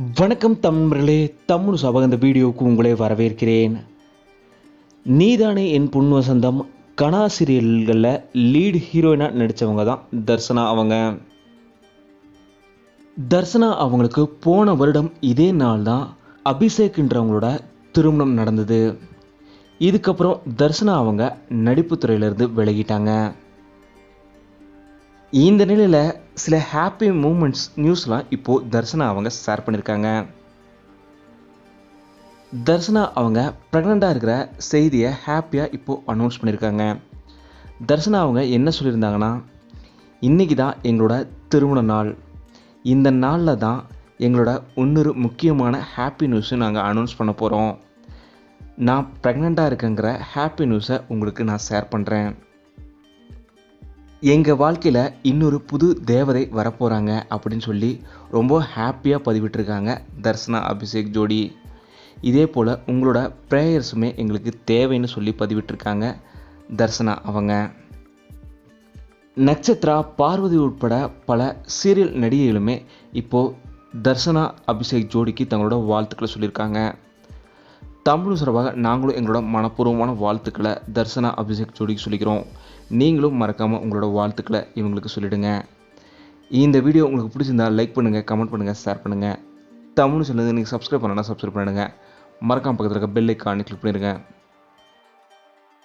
வணக்கம் தமிழர்களே தமிழ் சபக இந்த வீடியோவுக்கு உங்களை வரவேற்கிறேன். நீதானே என் பொன் வசந்தம் கனா சீரியல்களில் லீடு ஹீரோயினாக நடித்தவங்க தான் தர்சனா அவங்க. தர்சனா அவங்களுக்கு போன வருடம் இதே நாள் தான் அபிஷேக்ன்றவங்களோட திருமணம் நடந்தது. இதுக்கப்புறம் தர்சனா அவங்க நடிப்பு துறையிலிருந்து விலகிட்டாங்க. இந்த நிலையில் சில ஹாப்பி மூமெண்ட்ஸ் நியூஸ்லாம் இப்போது தர்சனா அவங்க ஷேர் பண்ணியிருக்காங்க தர்சனா அவங்க ப்ரெக்னெண்ட்டாக இருக்கிற செய்தியை ஹாப்பியாக இப்போது அனௌன்ஸ் பண்ணியிருக்காங்க தர்சனா அவங்க என்ன சொல்லியிருந்தாங்கன்னா இன்றைக்கி தான் எங்களோட திருமண நாள். இந்த நாளில் தான் எங்களோட இன்னொரு முக்கியமான ஹாப்பி நியூஸை நாங்கள் அனௌன்ஸ் பண்ண போகிறோம் நான் ப்ரெக்னெண்ட்டாக இருக்கேங்கிற ஹாப்பி நியூஸை உங்களுக்கு நான் ஷேர் பண்ணுறேன் எங்கள் வாழ்க்கையில் இன்னொரு புது தேவதை வரப்போகிறாங்க அப்படின்னு சொல்லி ரொம்ப ஹாப்பியாக பதிவிட்டிருக்காங்க தர்சனா அபிஷேக் ஜோடி. இதே போல் உங்களோட ப்ரேயர்ஸுமே எங்களுக்கு தேவைன்னு சொல்லி பதிவிட்டிருக்காங்க தர்சனா அவங்க. நட்சத்ரா பார்வதி உட்பட பல சீரியல் நடிகைகளுமே இப்போது தர்சனா அபிஷேக் ஜோடிக்கு தங்களோட வாழ்த்துக்களை சொல்லியிருக்காங்க. தமிழ் சார்பாக நாங்களும் எங்களோட மனப்பூர்வமான வாழ்த்துக்களை தர்சனா அபிஷேக் ஜோடிக்கு சொல்லிக்கிறோம். நீங்களும் மறக்காமல் உங்களோட வாழ்த்துக்களை இவங்களுக்கு சொல்லிடுங்க. இந்த வீடியோ உங்களுக்கு பிடிச்சிருந்தா லைக் பண்ணுங்கள் கமெண்ட் பண்ணுங்கள் ஷேர் பண்ணுங்கள் தமிழ் சொல்லுங்கள் நீங்கள் சப்ஸ்கிரைப் பண்ணலாம் சப்ஸ்கிரைப் பண்ணிடுங்க. மறக்காமல் பக்கத்தில் இருக்க பெல் ஐக்கானே கிளிக் பண்ணிடுங்க.